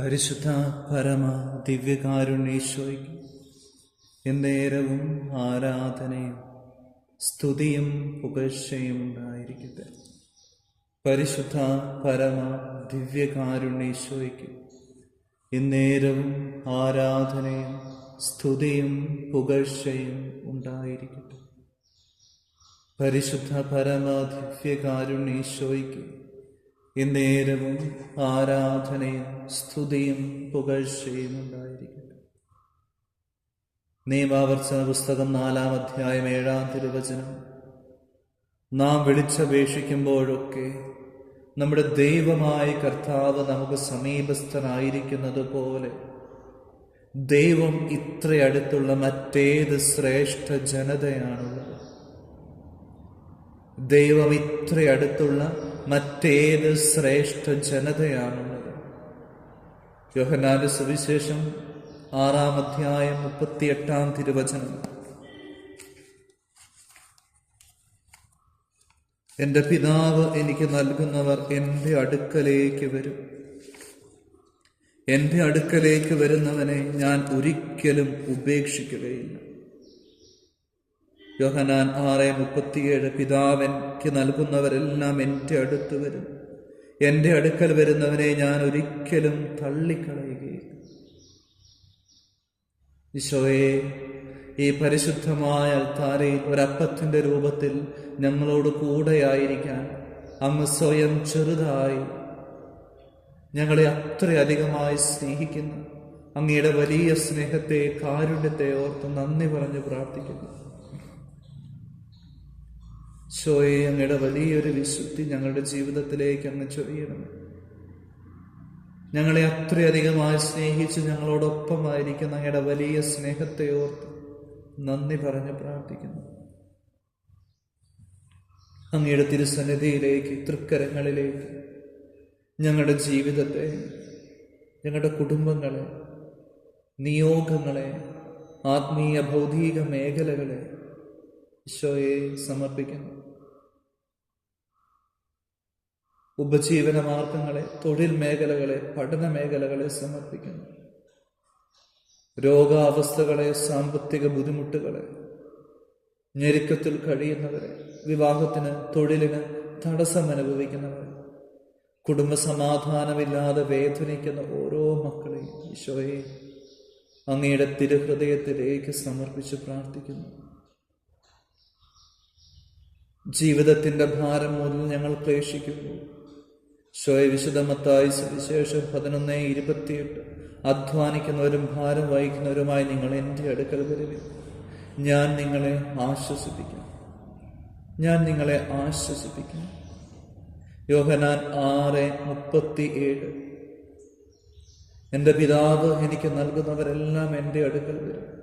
പരിശുദ്ധ പരമ ദിവ്യകാരുണ്യേശ്വരയ്ക്ക് എന്നേരവും ആരാധനയും സ്തുതിയും പുകഴ്ചയും ഉണ്ടായിരിക്കട്ടെ. പരിശുദ്ധ പരമ ദിവ്യകാരുണ്യേശ്വരയ്ക്ക് എന്നേരവും ആരാധനയും സ്തുതിയും പുകഴ്ചയും ഉണ്ടായിരിക്കട്ടെ. പരിശുദ്ധ പരമ ദിവ്യകാരുണ്യേശ്വയ്ക്ക് എന്നേരവും ആരാധനയും സ്തുതിയും പുകഴ്ചയും ഉണ്ടായിരിക്കട്ടെ. നിയമാവർത്തന പുസ്തകം നാലാം അധ്യായം ഏഴാം തിരുവചനം. നാം വിളിച്ചപേക്ഷിക്കുമ്പോഴൊക്കെ നമ്മുടെ ദൈവമായ കർത്താവ് നമുക്ക് സമീപസ്ഥനായിരിക്കുന്നത് പോലെ ദൈവം ഇത്ര അടുത്തുള്ള മറ്റേത് ശ്രേഷ്ഠ ജനതയാണുള്ളത്. ദൈവം ഇത്ര അടുത്തുള്ള മറ്റേത് ശ്രേഷ്ഠ ജനതയാണുള്ളത് യോഹനാന്റെ സുവിശേഷം ആറാം അധ്യായം മുപ്പത്തിയെട്ടാം തിരുവചനം. എന്റെ പിതാവ് എനിക്ക് നൽകുന്നവർ എന്റെ അടുക്കലേക്ക് വരും. എന്റെ അടുക്കലേക്ക് വരുന്നവനെ ഞാൻ ഒരിക്കലും ഉപേക്ഷിക്കുകയില്ല. യോഹനാൻ ആറ് മുപ്പത്തിയേഴ് പിതാവെനിക്ക് നൽകുന്നവരെല്ലാം എന്റെ അടുത്ത് വരും. എന്റെ അടുക്കൽ വരുന്നവനെ ഞാൻ ഒരിക്കലും തള്ളിക്കളയുകയില്ല. ഈശോയെ ഈ പരിശുദ്ധമായ അൽത്താരയിൽ ഒരപ്പത്തിന്റെ രൂപത്തിൽ ഞങ്ങളോട് കൂടെയായിരിക്കാൻ അങ്ങ് സ്വയം ചെറുതായി ഞങ്ങളെ അത്രയധികമായി സ്നേഹിക്കുന്നു. അങ്ങയുടെ വലിയ സ്നേഹത്തെ കാരുണ്യത്തെ ഓർത്ത് നന്ദി പറഞ്ഞ് പ്രാർത്ഥിക്കുന്നു. ഷോയെ അങ്ങയുടെ വലിയൊരു വിശുദ്ധി ഞങ്ങളുടെ ജീവിതത്തിലേക്ക് അങ്ങ് ചൊരിയണം. ഞങ്ങളെ അത്രയധികമായി സ്നേഹിച്ച് ഞങ്ങളോടൊപ്പമായിരിക്കുന്ന അങ്ങയുടെ വലിയ സ്നേഹത്തെ ഓർത്ത് നന്ദി പറഞ്ഞ് പ്രാർത്ഥിക്കുന്നു. അങ്ങയുടെ തിരുസന്നിധിയിലേക്ക് തൃക്കരങ്ങളിലേക്ക് ഞങ്ങളുടെ ജീവിതത്തെ ഞങ്ങളുടെ കുടുംബങ്ങളെ നിയോഗങ്ങളെ ആത്മീയ ഭൗതിക മേഖലകളെ ഈശോയെ സമർപ്പിക്കുന്നു. ഉപജീവന മാർഗങ്ങളെ തൊഴിൽ മേഖലകളെ പഠന മേഖലകളെ സമർപ്പിക്കുന്നു. രോഗാവസ്ഥകളെ സാമ്പത്തിക ബുദ്ധിമുട്ടുകളെ ഞെരുക്കത്തിൽ കഴിയുന്നവരെ വിവാഹത്തിന് തൊഴിലിന് തടസ്സം അനുഭവിക്കുന്നവർ കുടുംബസമാധാനമില്ലാതെ വേദനിക്കുന്ന ഓരോ മക്കളെയും ഈശോയെ അങ്ങയുടെ തിരുഹൃദയത്തിലേക്ക് സമർപ്പിച്ച് പ്രാർത്ഥിക്കുന്നു. ജീവിതത്തിന്റെ ഭാരം മൂലം ഞങ്ങൾ ക്ലേശിക്കുന്നു. ശോയ വിശുദ്ധമത്തായി സുവിശേഷം പതിനൊന്ന് ഇരുപത്തിയെട്ട്. അധ്വാനിക്കുന്നവരും ഭാരം വഹിക്കുന്നവരുമായി നിങ്ങൾ എന്റെ അടുക്കൽ വരുവിൻ. ഞാൻ നിങ്ങളെ ആശ്വസിപ്പിക്കാം. ഞാൻ നിങ്ങളെ ആശ്വസിപ്പിക്കാം. യോഹനാൻ ആറ് മുപ്പത്തി ഏഴ് എന്റെ പിതാവ് എനിക്ക് നൽകുന്നവരെല്ലാം എന്റെ അടുക്കൽ വരും.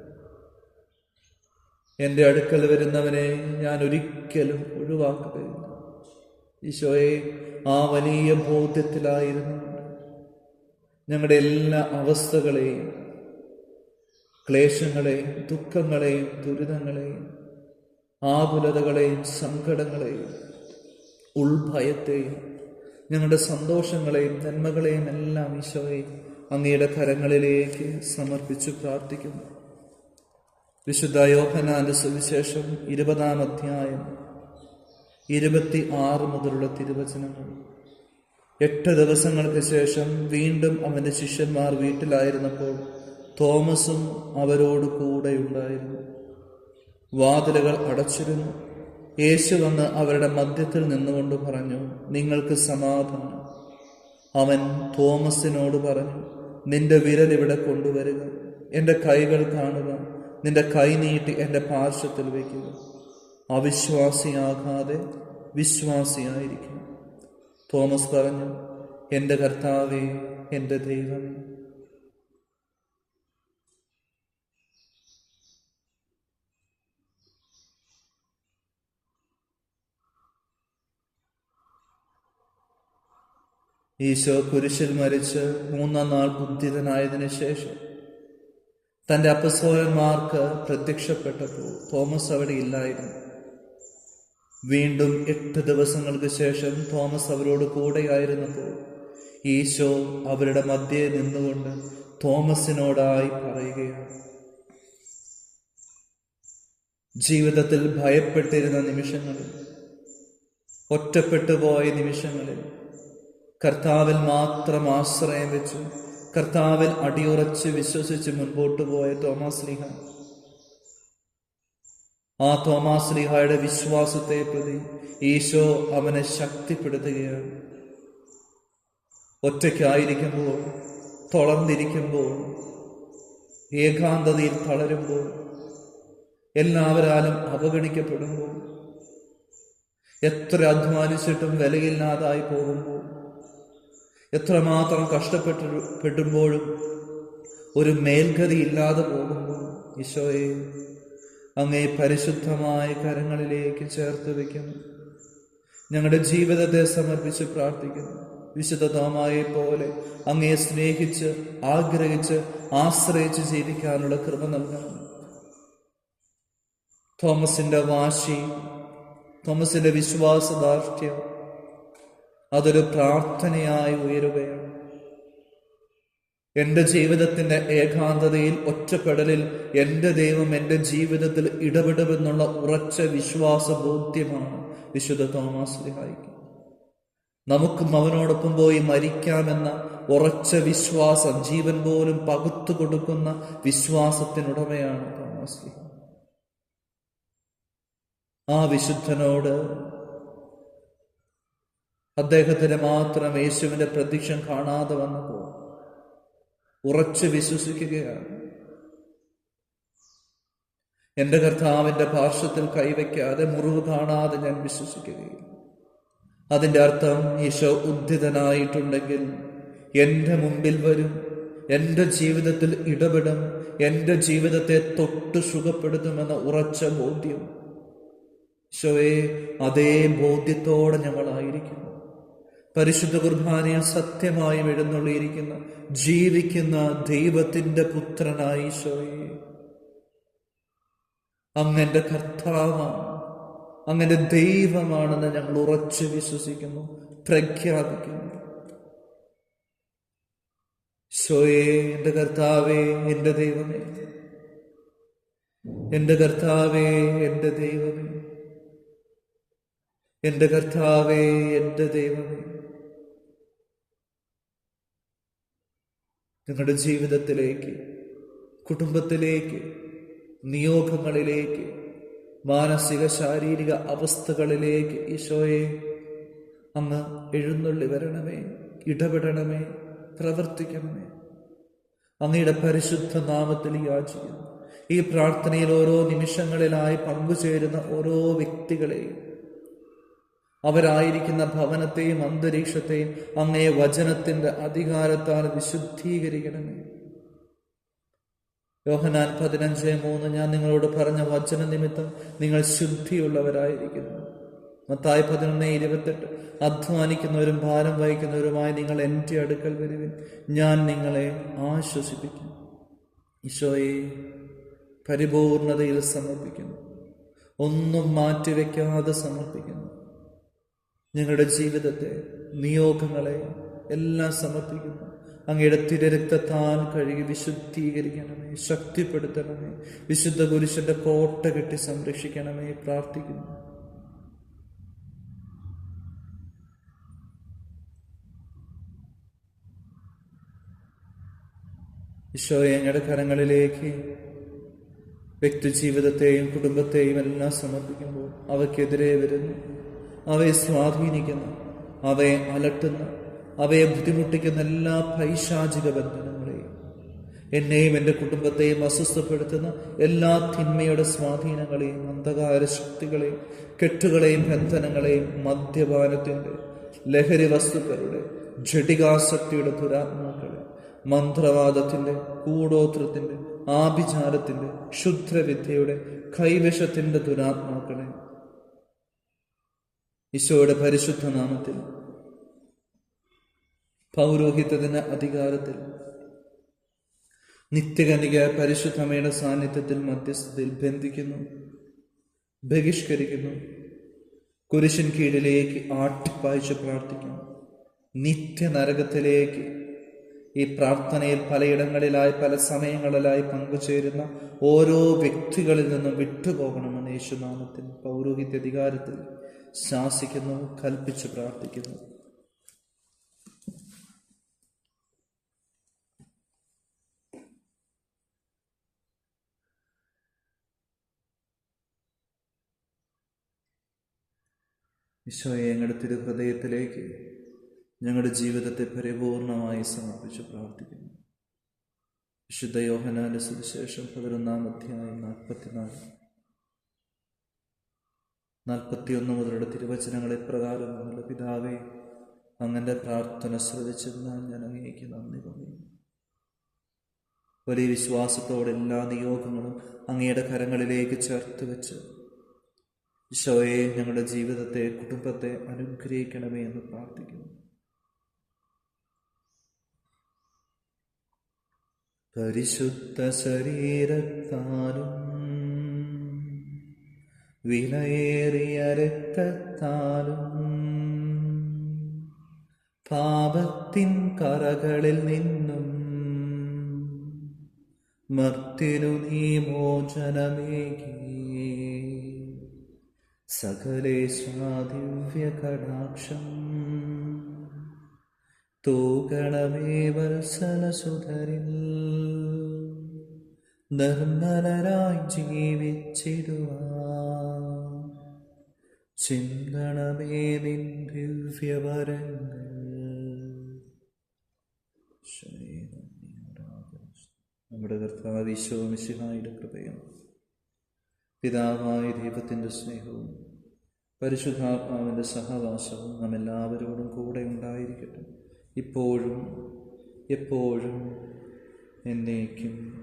എന്റെ അടുക്കൽ വരുന്നവനെ ഞാൻ ഒരിക്കലും ഒഴിവാക്കുകയില്ല ഈശോയെ ആ വലിയ ബോധ്യത്തിലായിരുന്നു ഞങ്ങളുടെ എല്ലാ അവസ്ഥകളെയും ക്ലേശങ്ങളെയും ദുഃഖങ്ങളെയും ദുരിതങ്ങളെയും ആകുലതകളെയും സങ്കടങ്ങളെയും ഉൾഭയത്തെയും ഞങ്ങളുടെ സന്തോഷങ്ങളെയും നന്മകളെയും എല്ലാം ഈശോയെ അങ്ങയുടെ കരങ്ങളിലേക്ക് സമർപ്പിച്ചു പ്രാർത്ഥിക്കുന്നു. വിശുദ്ധ യോഹനാന്റെ സുവിശേഷം ഇരുപതാം അധ്യായം ഇരുപത്തി ആറ് മുതലുള്ള തിരുവചനങ്ങൾ. എട്ട് ദിവസങ്ങൾക്ക് ശേഷം വീണ്ടും അവന്റെ ശിഷ്യന്മാർ വീട്ടിലായിരുന്നപ്പോൾ തോമസും അവരോട് കൂടെയുണ്ടായിരുന്നു. വാതിലുകൾ അടച്ചിരുന്നു. യേശു വന്ന് അവരുടെ മധ്യത്തിൽ നിന്നുകൊണ്ട് പറഞ്ഞു നിങ്ങൾക്ക് സമാധാനം. അവൻ തോമസിനോട് പറഞ്ഞു നിന്റെ വിരൽ ഇവിടെ കൊണ്ടുവരിക. എന്റെ കൈകൾ കാണുക. നിന്റെ കൈ നീട്ടി എന്റെ പാർശ്വത്തിൽ വയ്ക്കുക. അവിശ്വാസിയാകാതെ വിശ്വാസിയായിരിക്കണം തോമസ് പറഞ്ഞു എന്റെ കർത്താവേ എന്റെ ദൈവമേ. ഈശോ കുരിശിൽ മരിച്ച് മൂന്നാം നാൾ ബുദ്ധിതനായതിനു ശേഷം തന്റെ അപ്പസോയന്മാർക്ക് പ്രത്യക്ഷപ്പെട്ടപ്പോൾ തോമസ് അവിടെ ഇല്ലായിരുന്നു. വീണ്ടും എട്ട് ദിവസങ്ങൾക്ക് ശേഷം തോമസ് അവരോട് കൂടെയായിരുന്നപ്പോൾ ഈശോ അവരുടെ മധ്യേ നിന്നുകൊണ്ട് തോമസിനോടായി പറയുകയാണ്. ജീവിതത്തിൽ ഭയപ്പെട്ടിരുന്ന നിമിഷങ്ങളിൽ ഒറ്റപ്പെട്ടു പോയ നിമിഷങ്ങളിൽ കർത്താവിൽ മാത്രം ആശ്രയം വെച്ച് കർത്താവിൽ അടിയുറച്ച് വിശ്വസിച്ച് മുൻപോട്ട് പോയ തോമസ് ലീഹ ആ തോമാസ് ലീഹായുടെ വിശ്വാസത്തെ പ്രതി ഈശോ അവനെ ശക്തിപ്പെടുത്തുകയാണ്. ഒറ്റയ്ക്കായിരിക്കുമ്പോൾ തളർന്നിരിക്കുമ്പോൾ ഏകാന്തതയിൽ തളരുമ്പോൾ എല്ലാവരാലും അവഗണിക്കപ്പെടുമ്പോൾ എത്ര അധ്വാനിച്ചിട്ടും വിലയില്ലാതായി പോകുമ്പോൾ എത്രമാത്രം കഷ്ടപ്പെട്ടു പെടുമ്പോഴും ഒരു മേൽഗതി ഇല്ലാതെ പോകുമ്പോൾ ഈശോയെ അങ്ങേ പരിശുദ്ധമായ കരങ്ങളിലേക്ക് ചേർത്ത് വയ്ക്കുന്നു. ഞങ്ങളുടെ ജീവിതത്തെ സമർപ്പിച്ച് പ്രാർത്ഥിക്കുന്നു. വിശുദ്ധ തോമായെ പോലെ അങ്ങയെ സ്നേഹിച്ച് ആഗ്രഹിച്ച് ആശ്രയിച്ച് ജീവിക്കാനുള്ള കൃപ നൽകണം തോമസിന്റെ വാശി തോമസിന്റെ വിശ്വാസദാർഢ്യം അതൊരു പ്രാർത്ഥനയായി ഉയരുകയാണ്. എന്റെ ജീവിതത്തിന്റെ ഏകാന്തതയിൽ ഒറ്റപ്പെടലിൽ എന്റെ ദൈവം എന്റെ ജീവിതത്തിൽ ഇടപെടുമെന്നുള്ള ഉറച്ച വിശ്വാസ ബോധ്യമാണ് വിശുദ്ധ തോമസ് ലിഹായിക്ക്. നമുക്കും അവനോടൊപ്പം പോയി മരിക്കാമെന്ന ഉറച്ച വിശ്വാസം ജീവൻ പോലും പകുത്തു കൊടുക്കുന്ന വിശ്വാസത്തിനുടമയാണ് തോമസ് ലിഹ ആ വിശുദ്ധനോട് അദ്ദേഹത്തിന് മാത്രം യേശുവിന്റെ പ്രത്യക്ഷം കാണാതെ വന്നപ്പോൾ ഉറച്ചു വിശ്വസിക്കുകയാണ്. എന്റെ കർത്താവിന്റെ പാർശ്വത്തിൽ കൈവയ്ക്കാതെ മുറിവ് കാണാതെ ഞാൻ വിശ്വസിക്കുകയും അതിന്റെ അർത്ഥം ഈശോ ഉദ്ധിതനായിട്ടുണ്ടെങ്കിൽ എന്റെ മുമ്പിൽ വരും എന്റെ ജീവിതത്തിൽ ഇടപെടും എന്റെ ജീവിതത്തെ തൊട്ട് സുഖപ്പെടുത്തുമെന്ന ഉറച്ച ബോധ്യം. ഈശോയെ അതേ ബോധ്യത്തോടെ ഞങ്ങളായിരിക്കുന്നു. പരിശുദ്ധ കുർബാനയെ സത്യമായും എഴുന്നള്ളിയിരിക്കുന്ന ജീവിക്കുന്ന ദൈവത്തിന്റെ പുത്രനായി ഈശോയെ. അങ്ങന്റെ കർത്താവാണ്. അങ്ങനെ ദൈവമാണെന്ന് ഞങ്ങൾ ഉറച്ചു വിശ്വസിക്കുന്നു പ്രഖ്യാപിക്കുന്നു. ശോയെ എന്റെ കർത്താവേ എന്റെ ദൈവമേ. എന്റെ കർത്താവേ എന്റെ ദൈവമേ. എന്റെ കർത്താവേ എന്റെ ദൈവമേ. നിങ്ങളുടെ ജീവിതത്തിലേക്ക് കുടുംബത്തിലേക്ക് നിയോഗങ്ങളിലേക്ക് മാനസിക ശാരീരിക അവസ്ഥകളിലേക്ക് ഈശോയെ അങ്ങ് എഴുന്നള്ളി വരണമേ ഇടപെടണമേ പ്രവർത്തിക്കണമേ. അങ്ങയുടെ പരിശുദ്ധ നാമത്തിൽ യാചിക്കുന്നു ഈ പ്രാർത്ഥനയിൽ ഓരോ നിമിഷങ്ങളിലായി പങ്കുചേരുന്ന ഓരോ വ്യക്തികളെയും അവരായിരിക്കുന്ന ഭവനത്തെയും അന്തരീക്ഷത്തെയും അങ്ങേ വചനത്തിന്റെ അധികാരത്താൽ വിശുദ്ധീകരിക്കണമേ. യോഹനാൻ പതിനഞ്ച് മൂന്ന് ഞാൻ നിങ്ങളോട് പറഞ്ഞ വചന നിമിത്തം നിങ്ങൾ ശുദ്ധിയുള്ളവരായിരിക്കുന്നു. മത്തായി പതിനൊന്ന് ഇരുപത്തെട്ട് അധ്വാനിക്കുന്നവരും ഭാരം വഹിക്കുന്നവരുമായി നിങ്ങൾ എന്റെ അടുക്കൽ വരുവിൻ ഞാൻ നിങ്ങളെ ആശ്വസിപ്പിക്കും. ഈശോയെ പരിപൂർണതയിൽ സമർപ്പിക്കുന്നു. ഒന്നും മാറ്റിവെക്കാതെ സമർപ്പിക്കുന്നു. ഞങ്ങളുടെ ജീവിതത്തെ നിയോഗങ്ങളെ എല്ലാം സമർപ്പിക്കുന്നു. അങ്ങയുടെ തിരരക്തത്താൽ കഴുകി വിശുദ്ധീകരിക്കണമേ ശക്തിപ്പെടുത്തണമേ വിശുദ്ധ പുരുഷന്റെ കോട്ട കെട്ടി സംരക്ഷിക്കണമേ പ്രാർത്ഥിക്കുന്നു. ഈശോയെ ഞങ്ങളുടെ കരങ്ങളിലേക്ക് വ്യക്തി ജീവിതത്തെയും കുടുംബത്തെയും എല്ലാം സമർപ്പിക്കുമ്പോൾ അവയ്ക്കെതിരെ വരുന്നു. അവയെ സ്വാധീനിക്കുന്ന അവയെ അലട്ടുന്ന അവയെ ബുദ്ധിമുട്ടിക്കുന്ന എല്ലാ പൈശാചിക ബന്ധനങ്ങളെയും എന്നെയും എന്റെ കുടുംബത്തെയും അസ്വസ്ഥപ്പെടുത്തുന്ന എല്ലാ തിന്മയുടെ സ്വാധീനങ്ങളെയും അന്ധകാര ശക്തികളെയും കെട്ടുകളെയും ബന്ധനങ്ങളെയും മദ്യപാനത്തിന്റെ ലഹരി വസ്തുക്കളുടെ ജടികാസക്തിയുടെ ദുരാത്മാക്കളെ മന്ത്രവാദത്തിന്റെ കൂടോത്രത്തിന്റെ ആഭിചാരത്തിന്റെ ക്ഷുദ്രവിദ്യയുടെ കൈവശത്തിന്റെ ദുരാത്മാക്കളെ ഈശോയുടെ പരിശുദ്ധ നാമത്തിൽ പൗരോഹിത്യത്തിന് അധികാരത്തിൽ നിത്യകനിക പരിശുദ്ധമയുടെ സാന്നിധ്യത്തിൽ മധ്യസ്ഥതയിൽ ബന്ധിക്കുന്നു ബഹിഷ്കരിക്കുന്നു കുരിശിൻ കീഴിലേക്ക് ആട്ടിപ്പായിച്ച് പ്രാർത്ഥിക്കുന്നു. നിത്യ നിത്യനരകത്തിലേക്ക് ഈ പ്രാർത്ഥനയിൽ പലയിടങ്ങളിലായി പല സമയങ്ങളിലായി പങ്കുചേരുന്ന ഓരോ വ്യക്തികളിൽ നിന്നും വിട്ടുപോകണമെന്ന് യേശുനാമത്തിൽ പൗരോഹിത്യ അധികാരത്തിൽ ശാസിക്കുന്നു കൽപ്പിച്ച് പ്രാർത്ഥിക്കുന്നു. ഈശോയെ ഞങ്ങളുടെ തിരുഹൃദയത്തിലേക്ക് ഞങ്ങളുടെ ജീവിതത്തെ പരിപൂർണമായി സമർപ്പിച്ച് പ്രാർത്ഥിക്കുന്നു. വിശുദ്ധ യോഹനാന്റെ സുവിശേഷം പതിനൊന്നാം അധ്യായം നാൽപ്പത്തിനാല്. നാൽപ്പത്തിയൊന്ന് മുതലുള്ള തിരുവചനങ്ങൾ പ്രകാരമുള്ള പിതാവേ അങ്ങന്റെ പ്രാർത്ഥന ശ്രദ്ധിച്ചിരുന്നാൽ ഞാൻ അങ്ങേക്ക് നന്ദി പറയുന്നു വലിയ വിശ്വാസത്തോടെ എല്ലാ നിയോഗങ്ങളും അങ്ങയുടെ കരങ്ങളിലേക്ക് ചേർത്ത് വെച്ച് ഈശോയെ ഞങ്ങളുടെ ജീവിതത്തെ കുടുംബത്തെ അനുഗ്രഹിക്കണമേ എന്ന് പ്രാർത്ഥിക്കുന്നു. പരിശുദ്ധ ശരീരത്താലും വിലയേറിയ രക്തത്താലും പാപത്തിൻ കറകളിൽ നിന്നും മർത്തിനു നീ മോചനമേകി. സകലേശാദിവ്യ കടാക്ഷം തൂകണമേ വത്സലസുധരിൽ നിർമ്മലരായി ജീവിച്ചിടുവാൻ ചിന്തണമേ നിൻ ദിവ്യവരങ്ങൾ. നമ്മുടെ കർത്താവ് ഈശോമിശിഹായുടെ കൃപയും പിതാവായ ദൈവത്തിന്റെ സ്നേഹവും പരിശുദ്ധാത്മാവിന്റെ സഹവാസവും നാം എല്ലാവരോടും കൂടെ ഉണ്ടായിരിക്കട്ടെ. ഇപ്പോഴും എപ്പോഴും എന്നേക്കും.